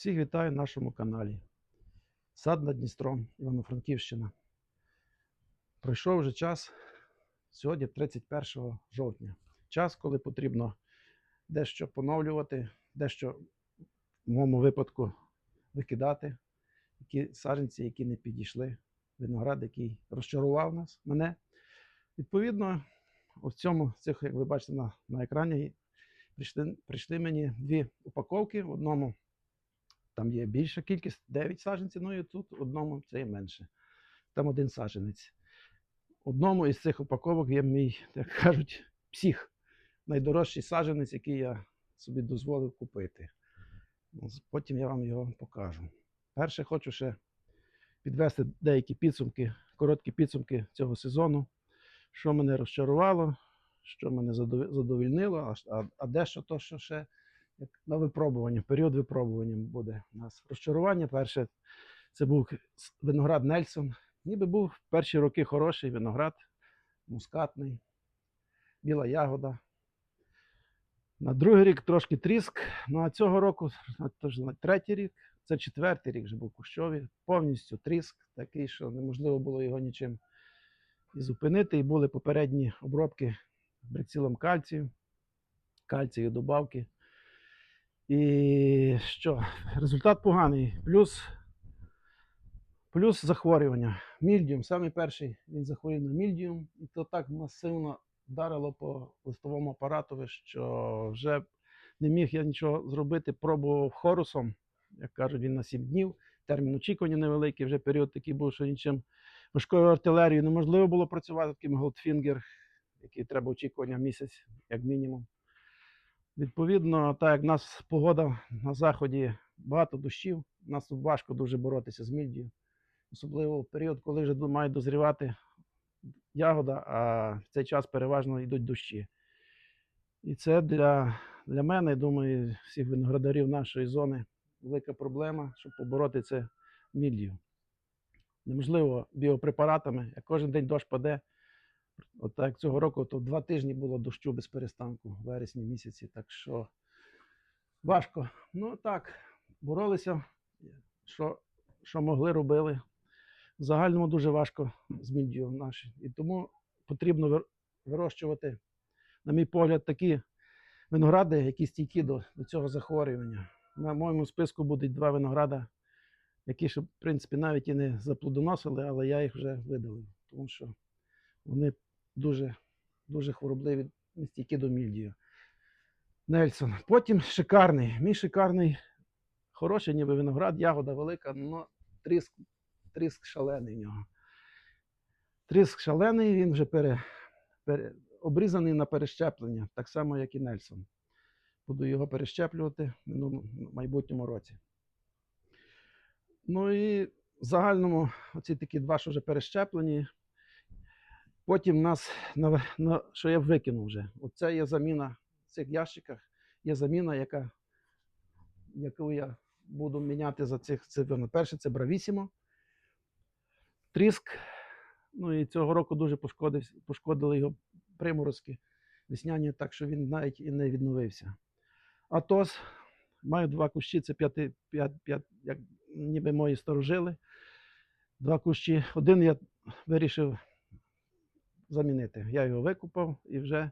Всіх вітаю на нашому каналі. Сад над Дністром, Івано-Франківщина. Пройшов вже час. Сьогодні 31 жовтня. Час, коли потрібно дещо поновлювати, дещо в моєму випадку викидати, які саджанці, які не підійшли, виноград, який розчарував нас, мене. Відповідно, у цьому, цих, як ви бачите на, на екрані, прийшли, прийшли мені дві упаковки. В одному там є більша кількість, 9 саджанців, ну і тут одному це є менше. Там один саджанець. Одному із цих упаковок є мій, як кажуть, псих. Найдорожчий саджанець, який я собі дозволив купити. Потім я вам його покажу. Перше, хочу ще підвести деякі підсумки, короткі підсумки цього сезону, що мене розчарувало, що мене задові- задовільнило, а, а дещо то, що ще як на випробування, період випробування буде у нас. Розчарування перше, це був виноград Нельсон. Ніби був в перші роки хороший виноград, мускатний, біла ягода. На другий рік трошки тріск. Ну а цього року, тож на третій рік, це четвертий рік вже був кущовий, повністю тріск, такий, що неможливо було його нічим і зупинити. І були попередні обробки брицілом кальцію, кальцію добавки. І що? Результат поганий. Плюс, плюс захворювання. Мільдіум. Саме перший він захворів на мільдіум, і то так масивно вдарило по листовому апаратові, що вже не міг я нічого зробити. Пробував хорусом, як кажуть, він на 7 днів. Термін очікування невеликий, вже період такий був, що нічим важкою артилерією неможливо було працювати таким Goldfinger, який треба очікування місяць, як мінімум. Відповідно, так як в нас погода на заході багато дощів, нас тут важко дуже боротися з мільдію. Особливо в період, коли вже має дозрівати ягода, а в цей час переважно йдуть дощі. І це для, для мене, думаю, всіх виноградарів нашої зони велика проблема, щоб побороти це мільдію. Неможливо біопрепаратами, як кожен день дощ паде. От так цього року, то два тижні було дощу без перестанку в вересні місяці. Так що важко. Ну так, боролися, що, що могли, робили. В загальному дуже важко з мільдію наші. І тому потрібно вирощувати, на мій погляд, такі виногради, які стійкі до, до цього захворювання. На моєму списку будуть два винограда, які ще, в принципі, навіть і не заплодоносили, але я їх вже видалив, тому що вони дуже, дуже хворобливі, не стійкі до мільдію. Нельсон. Потім шикарний. Мій шикарний, хороший, ніби виноград, ягода велика, але тріск, тріск шалений в нього. Тріск шалений, він вже пере, пере, обрізаний на перещеплення, так само, як і Нельсон. Буду його перещеплювати в в майбутньому році. Ну і в загальному, оці такі два, що вже перещеплені. Потім нас, на, на, що я викинув вже. Оце є заміна в цих ящиках, є заміна, яка, яку я буду міняти за цих цифр. Перше це Бравісімо. Тріск. Ну і цього року дуже пошкодили його приморозки весняні, так що він навіть і не відновився. Атос. Маю два кущі, це п'яти, п'ять, п'ять, як ніби мої старожили. Два кущі. Один я вирішив замінити. Я його викупав і вже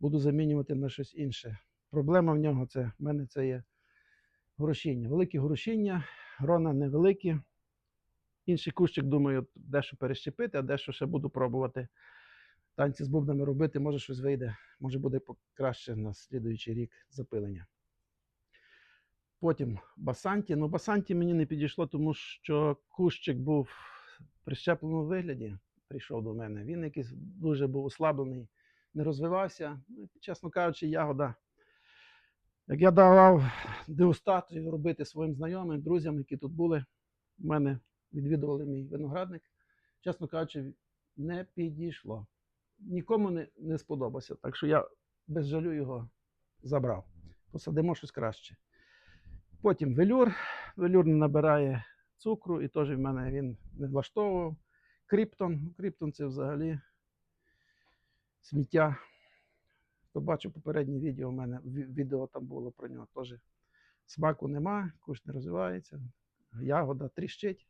буду замінювати на щось інше. Проблема в нього це в мене це є горошіння. Великі горошіння, грона невеликі. Інший кущик, думаю, дещо перещепити, а дещо ще буду пробувати танці з бубнами робити. Може щось вийде, може буде краще на слідуючий рік запилення. Потім басанті. Ну, басанті мені не підійшло, тому що кущик був в прищепленому вигляді прийшов до мене. Він якийсь дуже був ослаблений, не розвивався. Ну, чесно кажучи, ягода. Як я давав дегустацію робити своїм знайомим, друзям, які тут були, в мене відвідували мій виноградник, чесно кажучи, не підійшло. Нікому не, не сподобався. Так що я без жалю його забрав. Посадимо щось краще. Потім велюр. Велюр не набирає цукру, і теж в мене він не влаштовував. Кріптон. Кріптон це взагалі сміття. Хто бачив попереднє відео, у мене відео там було про нього теж Смаку нема, кущ не розвивається, ягода тріщить.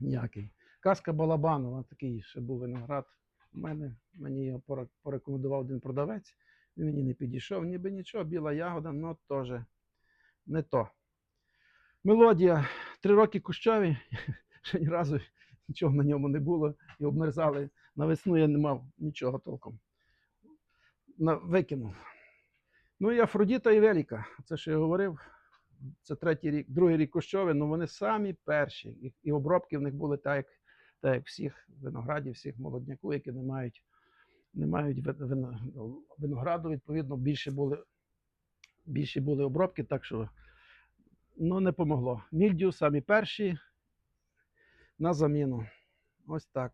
Ніякий. Казка Балабанова, такий ще був виноград. У мене мені його порекомендував один продавець. Він мені не підійшов, ніби нічого, біла ягода, але теж не то. Мелодія. Три роки кущові, ще ні разу нічого на ньому не було і обмерзали. На весну я не мав нічого толком. На, викинув. Ну і Афродіта і Веліка. Це що я говорив. Це третій рік, другий рік кущові, ну вони самі перші. І, і обробки в них були так, як, так, як всіх виноградів, всіх молодняку, які не мають, не мають вин- вин- винограду, відповідно, більше були, більше були обробки, так що ну, не помогло. Мільдю самі перші на заміну. Ось так.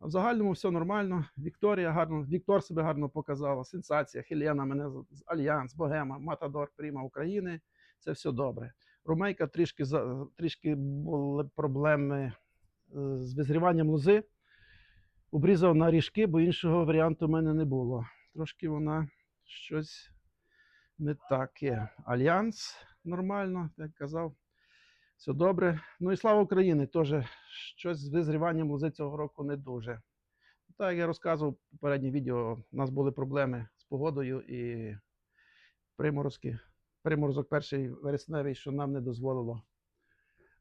В загальному все нормально. Вікторія гарно, Віктор себе гарно показала. Сенсація, Хелена, мене з- Альянс, Богема, Матадор, Пріма України. Це все добре. Ромейка трішки, трішки були проблеми е, з визріванням лози. Обрізав на ріжки, бо іншого варіанту в мене не було. Трошки вона щось не таке. Альянс нормально, як казав. Все добре. Ну і слава Україні, теж щось з визріванням лози цього року не дуже. Так, як я розказував в попереднє відео, у нас були проблеми з погодою і приморозки. Приморозок перший вересневий, що нам не дозволило.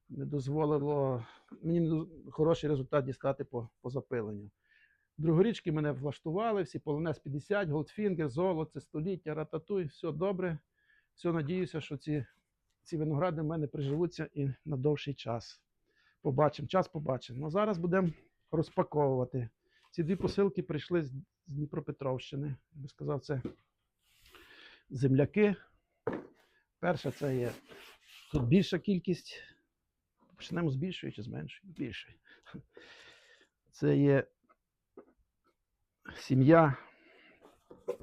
Не дозволило мені хороший результат дістати по, по запиленню. Другорічки мене влаштували, всі полонез 50, Голдфінгер, золоце, століття, рататуй, все добре. Все, надіюся, що ці, ці виногради в мене приживуться і на довший час. Побачимо, час побачимо. Ну, зараз будемо розпаковувати. Ці дві посилки прийшли з Дніпропетровщини. Я би сказав, це земляки. Перша це є тут більша кількість. Почнемо з більшої чи з меншої? Більшої. Це є сім'я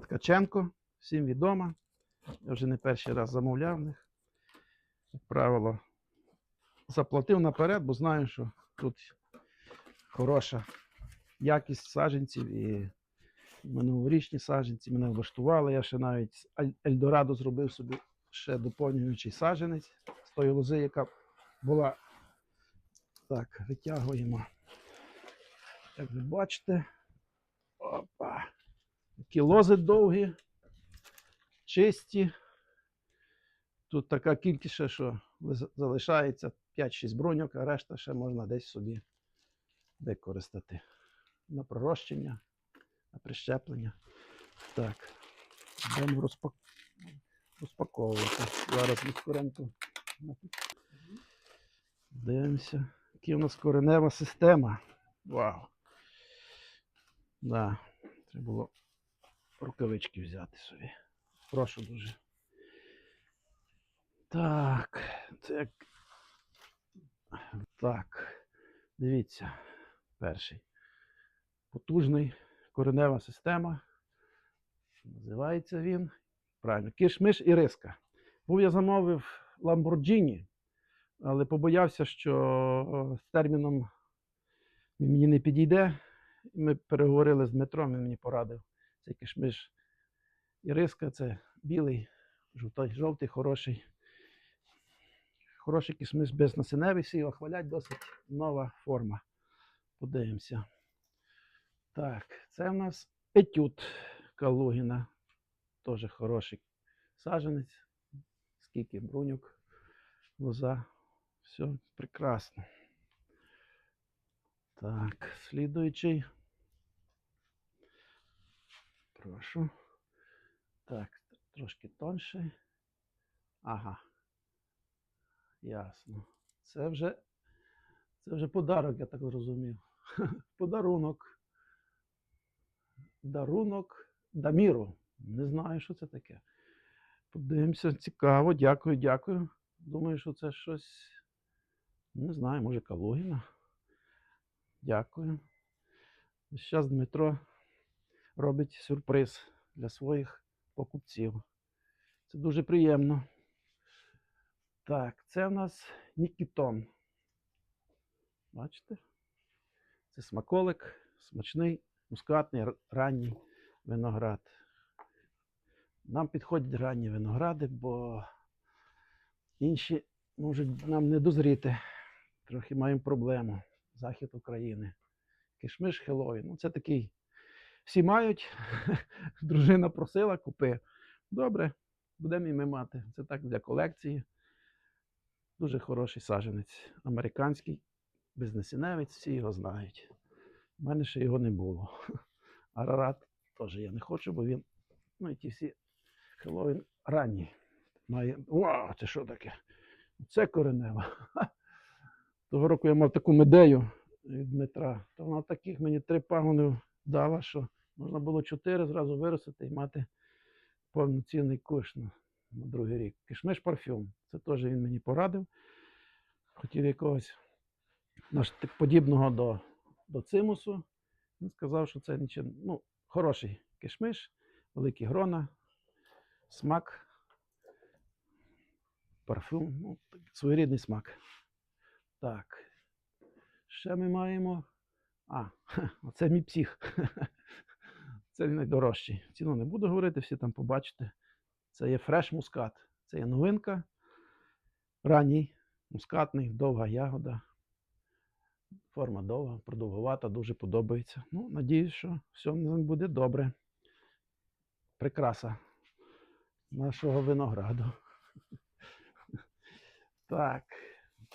Ткаченко, всім відома. Я вже не перший раз замовляв в них. Як правило, заплатив наперед, бо знаю, що тут хороша якість саджанців і минулорічні саджанці мене влаштували. Я ще навіть Ельдорадо зробив собі ще доповнюючий саджанець з тої лози, яка була. Так, витягуємо. Як ви бачите. Опа. Такі лози довгі, чисті. Тут така кількість, що залишається 5-6 бруньок, а решта ще можна десь собі використати. На пророщення, на прищеплення. Так. Будемо розпак... розпаковувати. Зараз від скоренько. Дивимося. Яка у нас коренева система. Вау. Да. Треба було рукавички взяти собі. Прошу дуже. Так. Це. Так. Дивіться. Перший. Потужний коренева система. Називається він. Правильно, кишмиш і риска. Був я замовив Lamborghini, але побоявся, що з терміном він мені не підійде. Ми переговорили з Дмитром, він мені порадив. Цей кишмиш і риска це білий, жовтий, жовтий, хороший. Хороший кишмиш безнасеневий, всі його хвалять, досить нова форма. Подивимося. Так, це в нас етюд Калугіна. Теж хороший саджанець. Скільки бруньок, лоза. Все прекрасно. Так, слідуючий. Прошу. Так, трошки тонший. Ага. Ясно. Це вже, це вже подарок, я так зрозумів. Подарунок. Дарунок Даміру. Не знаю, що це таке. Подивимося, цікаво, дякую, дякую. Думаю, що це щось. Не знаю, може Калугіна. Дякую. Зараз Дмитро робить сюрприз для своїх покупців. Це дуже приємно. Так, це в нас Нікітон. Бачите? Це смаколик, смачний, мускатний, ранній виноград. Нам підходять ранні виногради, бо Інші можуть нам не дозріти. Трохи маємо проблему. Захід України. Кишмиш Хеллоуін. Ну, це такий. Всі мають. Дружина просила, купи. Добре, будемо і ми мати. Це так для колекції. Дуже хороший саджанець. Американський, безнасіневець, всі його знають. У мене ще його не було. Арарат теж я не хочу, бо він. Ну і ті всі Хеллоуін ранні. Має. Вау, це що таке? Це коренева. Того року я мав таку медею від Дмитра. То вона таких мені три пагони дала, що можна було чотири зразу виростити і мати повноцінний куш другий рік. Кишмиш парфюм. Це теж він мені порадив. Хотів якогось подібного до, до цимусу. Він сказав, що це нічого, ну, хороший кишмиш, великі грона, смак, парфюм, ну, своєрідний смак. Так. Ще ми маємо. А, оце мій псих. Це найдорожчий. Ціну не буду говорити, всі там побачите. Це є фреш мускат. Це є новинка. Ранній, мускатний, довга ягода. Форма довга, продовгувата, дуже подобається. Ну, надіюсь, що все буде добре. Прикраса нашого винограду. Так,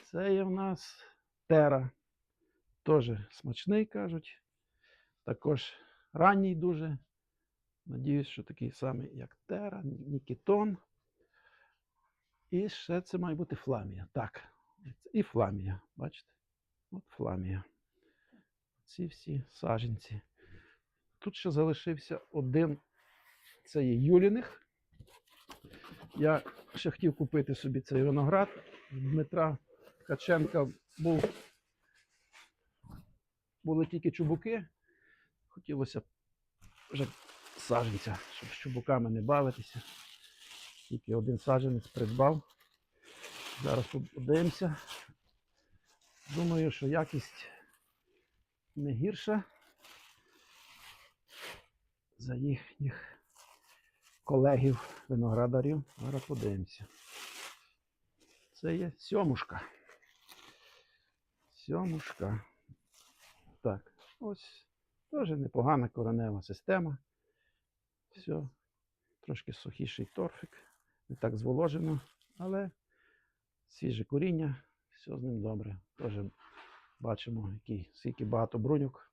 це є в нас тера. Теж смачний, кажуть. Також ранній дуже. Надіюсь, що такий самий, як Тера, Нікітон. І ще це має бути фламія. Так. І фламія. Бачите? От фламія. Ці всі саженці. Тут ще залишився один. Це є Юліних. Я ще хотів купити собі цей виноград. Дмитра Ткаченка був були тільки чубуки. Хотілося вже саджанця, щоб з не бавитися. Тільки один саджанець придбав. Зараз подивимося. Думаю, що якість не гірша за їхніх колегів виноградарів. Зараз подивимося. Це є сьомушка. Сьомушка. Так, ось теж непогана коренева система. Все, трошки сухіший торфик, не так зволожено, але свіже коріння, все з ним добре. Теж бачимо, який, скільки багато бруньок